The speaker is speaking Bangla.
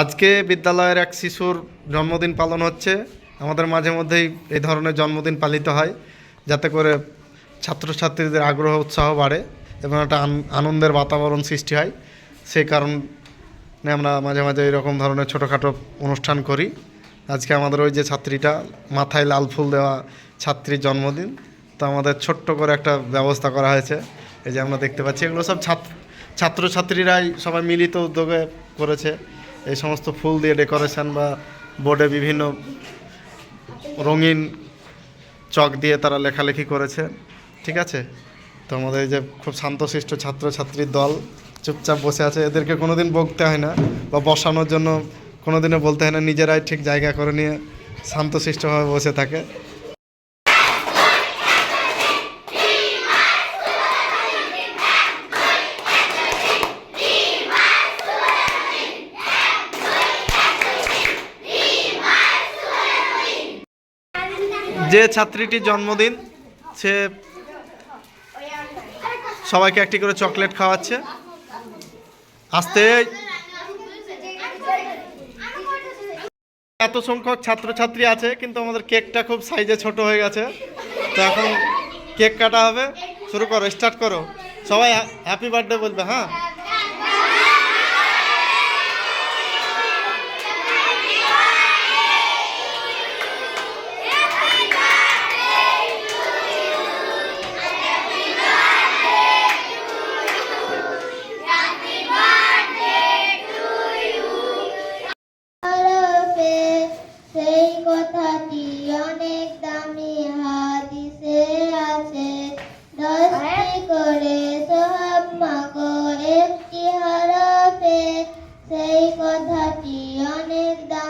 আজকে বিদ্যালয়ের এক শিশুর জন্মদিন পালন হচ্ছে। আমাদের মাঝে মধ্যেই এই ধরনের জন্মদিন পালিত হয়, যাতে করে ছাত্রছাত্রীদের আগ্রহ, উৎসাহ বাড়ে এবং একটা আনন্দের বাতাবরণ সৃষ্টি হয়। সেই কারণে আমরা মাঝে মাঝে এরকম ধরনের ছোটোখাটো অনুষ্ঠান করি। আজকে আমাদের ওই যে ছাত্রীটা, মাথায় লাল ফুল দেওয়া ছাত্রীর জন্মদিন, তো আমাদের ছোট্ট করে একটা ব্যবস্থা করা হয়েছে। এই যে আমরা দেখতে পাচ্ছি, এগুলো সব ছাত্র, ছাত্রছাত্রীরাই সবাই মিলিত উদ্যোগে করেছে। এই সমস্ত ফুল দিয়ে ডেকোরেশন বা বোর্ডে বিভিন্ন রঙিন চক দিয়ে তারা লেখালেখি করেছে। ঠিক আছে? তো আমাদের যে খুব শান্তশিষ্ট ছাত্রছাত্রীর দল চুপচাপ বসে আছে, এদেরকে কোনো দিন বকতে হয় না বা বসানোর জন্য কোনোদিনও বলতে হয় না, নিজেরাই ঠিক জায়গা করে নিয়ে শান্তশিষ্টভাবে বসে থাকে। যে ছাত্রীটির জন্মদিন, সে সবাইকে একটি করে চকলেট খাওয়াচ্ছে। আস্তে এত সংখ্যক ছাত্রছাত্রী আছে, কিন্তু আমাদের কেকটা খুব সাইজে ছোট হয়ে গেছে। তো এখন কেক কাটা হবে। শুরু করো, স্টার্ট করো। সবাই হ্যাপি বার্থডে বলবে হ্যাঁ?